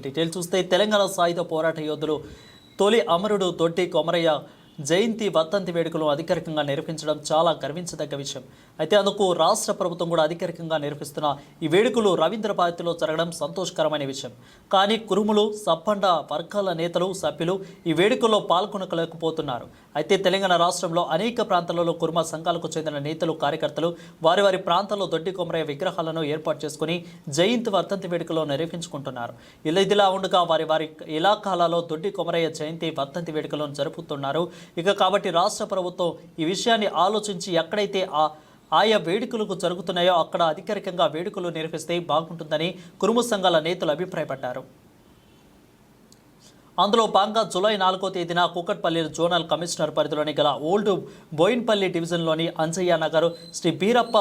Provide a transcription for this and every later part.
Detail చూస్తే తెలంగాణ సాయుధ పోరాట యోధులు తొలి అమరుడు తొట్టి కొమరయ్య జయంతి వర్ధంతి వేడుకలు అధికారికంగా నిర్వహించడం చాలా గర్వించదగ్గ విషయం. అయితే అందుకు రాష్ట్ర ప్రభుత్వం కూడా అధికారికంగా నిర్వహిస్తున్న ఈ వేడుకలు రవీంద్ర భారతిలో జరగడం సంతోషకరమైన విషయం. కానీ కురుములు సప్పండ వర్గాల నేతలు సభ్యులు ఈ వేడుకల్లో పాల్గొనలేకపోతున్నారు. అయితే తెలంగాణ రాష్ట్రంలో అనేక ప్రాంతాలలో కుర్మ సంఘాలకు చెందిన నేతలు కార్యకర్తలు వారి వారి ప్రాంతాల్లో దొడ్డి కొమరయ్య విగ్రహాలను ఏర్పాటు చేసుకుని జయంతి వర్ధంతి వేడుకలో నిర్వహించుకుంటున్నారు. ఇలా ఇదిలా ఉండగా వారి వారి ఇలాకాలలో దొడ్డి కొమరయ్య జయంతి వర్ధంతి వేడుకలను జరుపుతున్నారు. ఇక కాబట్టి రాష్ట్ర ప్రభుత్వం ఈ విషయాన్ని ఆలోచించి ఎక్కడైతే ఆ ఆయా వేడుకలకు జరుగుతున్నాయో అక్కడ అధికారికంగా వేడుకలు నిర్వహిస్తే బాగుంటుందని కురుము సంఘాల నేతలు అభిప్రాయపడ్డారు. అందులో భాగంగా జూలై నాలుగో తేదీన కూకట్పల్లి జోనల్ కమిషనర్ పరిధిలోని గల ఓల్డ్ బోయిన్పల్లి డివిజన్లోని అంజయ్య నగర్ శ్రీ బీరప్ప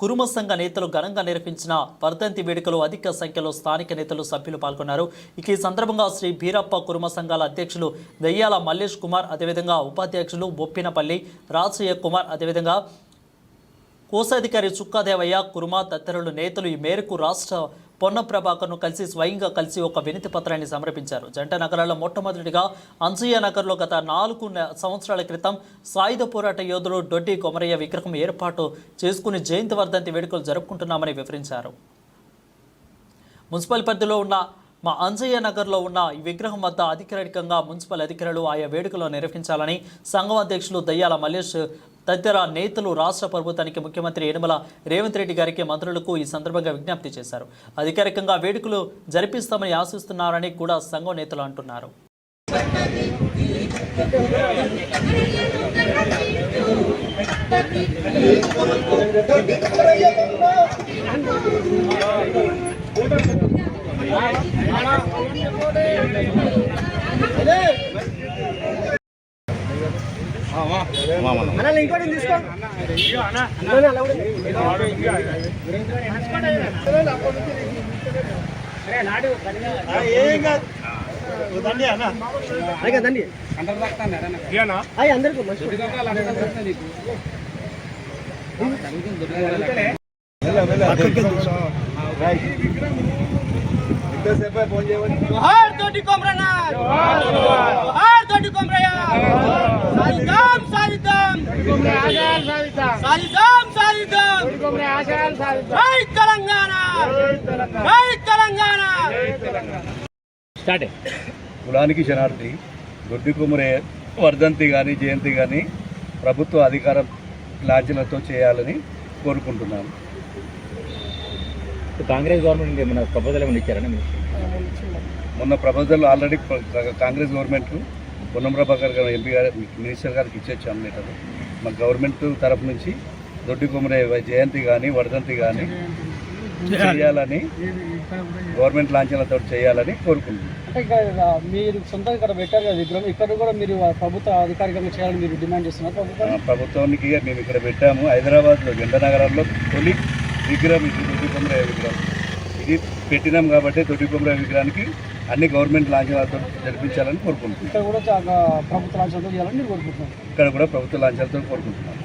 కురుమ సంఘ నేతలు ఘనంగా నిర్వహించిన వర్ధంతి వేడుకలు అధిక సంఖ్యలో స్థానిక నేతలు సభ్యులు పాల్గొన్నారు. ఇక ఈ సందర్భంగా శ్రీ బీరప్ప కురుమ సంఘాల అధ్యక్షులు దయ్యాల మల్లేష్ కుమార్ అదేవిధంగా ఉపాధ్యక్షులు బొప్పినపల్లి రాజయ్య కుమార్ అదేవిధంగా కోశాధికారి చుక్కాదేవయ్య కురుమా తదితరులు నేతలు ఈ మేరకు రాష్ట్ర పొన్న ప్రభాకర్ను కలిసి స్వయంగా కలిసి ఒక వినతి పత్రాన్ని సమర్పించారు. జంట నగరాల్లో మొట్టమొదటిగా అంజయ్య నగర్లో గత నాలుగు సంవత్సరాల క్రితం సాయుధ పోరాట యోధుడు డొడ్డి కొమరయ్య విగ్రహం ఏర్పాటు చేసుకుని జయంతి వర్ధంతి వేడుకలు జరుపుకుంటున్నామని వివరించారు. మున్సిపల్ పరిధిలో ఉన్న మా అంజయ్య నగర్లో ఉన్న ఈ విగ్రహం వద్ద అధికారికంగా మున్సిపల్ అధికారులు ఆయా వేడుకలు నిర్వహించాలని సంఘం అధ్యక్షులు దయ్యాల మల్లేష్ తదితర నేతలు రాష్ట్ర ప్రభుత్వానికి ముఖ్యమంత్రి యనమల రేవంత్ రెడ్డి గారికి మంత్రులకు ఈ సందర్భంగా విజ్ఞప్తి చేశారు. అధికారికంగా వేడుకలు జరిపిస్తామని ఆశిస్తున్నారని కూడా సంఘం నేతలు అంటున్నారు. అన్న ఇంకోటి తీసుకో అన్న, అలా కూడా. అలాగే కులానికి శనార్థి గొడ్డి కుమరే వర్ధంతి కానీ జయంతి కానీ ప్రభుత్వ అధికార లాంఛనతో చేయాలని కోరుకుంటున్నాను కాంగ్రెస్ గవర్నమెంట్ ఏమైనా ప్రపోజల్ ఏమైనా ఇచ్చారని మీరు మొన్న proposal already Congress government Ponnam Prabhakar గారు ఎంపీ గారు మినిస్టర్ గారికి ఇచ్చేచ్చాము లెటర్ మా గవర్నమెంట్ తరఫు నుంచి దొడ్డి కుమరే జయంతి కానీ వర్ధంతి కానీ చేయాలని గవర్నమెంట్ లాంఛనలతో చేయాలని ఇక్కడ మీరు సొంతంగా ఇక్కడ పెట్టారు కదా విగ్రహం ఇక్కడ కూడా మీరు ప్రభుత్వ అధికారికంగా చేయాలని మీరు డిమాండ్ చేస్తున్నారు ప్రభుత్వానికి? మేము ఇక్కడ పెట్టాము. హైదరాబాద్లో జెండా నగరంలో తొలి విగ్రహం ఇది దొడ్డి విగ్రహం. ఇది పెట్టినాం కాబట్టి కొమరయ్య విగ్రహానికి అన్ని గవర్నమెంట్ లాంఛనాలతో జరిపించాలని కోరుకుంటున్నాం. ఇక్కడ కూడా చాలా ప్రభుత్వ లాంఛనాలతో చేయాలని మీరు కోరుకుంటున్నారు. ఇక్కడ కూడా ప్రభుత్వ లాంఛనాలతో కోరుకుంటున్నాం.